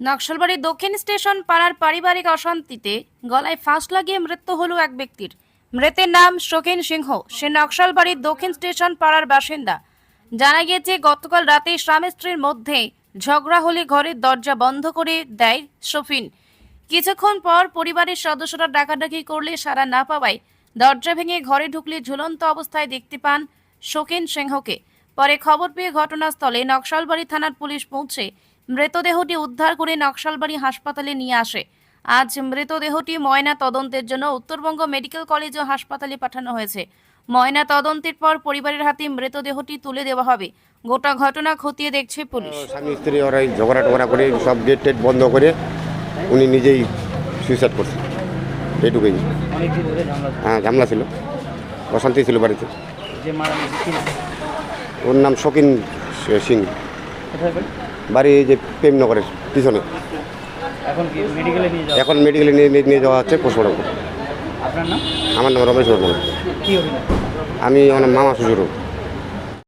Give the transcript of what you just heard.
নকশালবাড়ির দক্ষিণ স্টেশন পাড়ার পারিবারিক অশান্তিতে গলায় ফাঁস লাগিয়ে মৃত্যু হলো এক ব্যক্তির। মৃতের নাম শোকেন সিংহ। সে নকশালবাড়ির দক্ষিণ স্টেশন পাড়ার বাসিন্দা। জানা গিয়েছে, গতকাল রাতে স্বামী স্ত্রীর মধ্যে ঝগড়া হলে ঘরের দরজা বন্ধ করে দেয় শফিন কিছুক্ষণ পর পরিবারের সদস্যরা ডাকাডাকি করলে সারা না পাওয়ায় দরজা ভেঙে ঘরে ঢুকলে ঝুলন্ত অবস্থায় দেখতে পান শোকেন সিংহকে। পরে খবর পেয়ে ঘটনাস্থলে নকশালবাড়ি থানার পুলিশ পৌঁছে মৃতদেহটি উদ্ধার করে নকশালবাড়ি হাসপাতালে নিয়ে আসে। আজ মৃতদেহটি ময়না তদন্তের জন্য উত্তরবঙ্গ মেডিকেল কলেজ ও হাসপাতালে পাঠানো হয়েছে। ময়না তদন্তের পর পরিবারের হাতে মৃতদেহটি তুলে দেওয়া হবে। গোটা ঘটনা খতিয়ে দেখছে পুলিশ। স্বামী স্ত্রী ওরাই ঝগড়া টগড়া করে সব গেট টেট বন্ধ করে উনি নিজেই সুইসাইড করছে। ছিল। হ্যাঁ ঝামেলা ছিল। অশান্তি ছিল বাড়িতে? ওর নাম শকিন সিং। বাড়ি? যে প্রেম যে প্রেমনগরের পিছনে। এখন কি মেডিকেলে নিয়ে যাওয়া এখন মেডিকেলে নিয়ে যাওয়া হচ্ছে পোস্টমর্টম আপনার নাম? আমার নাম রমেশ বর্মন। কি আমি আমার মামা শ্বশুরও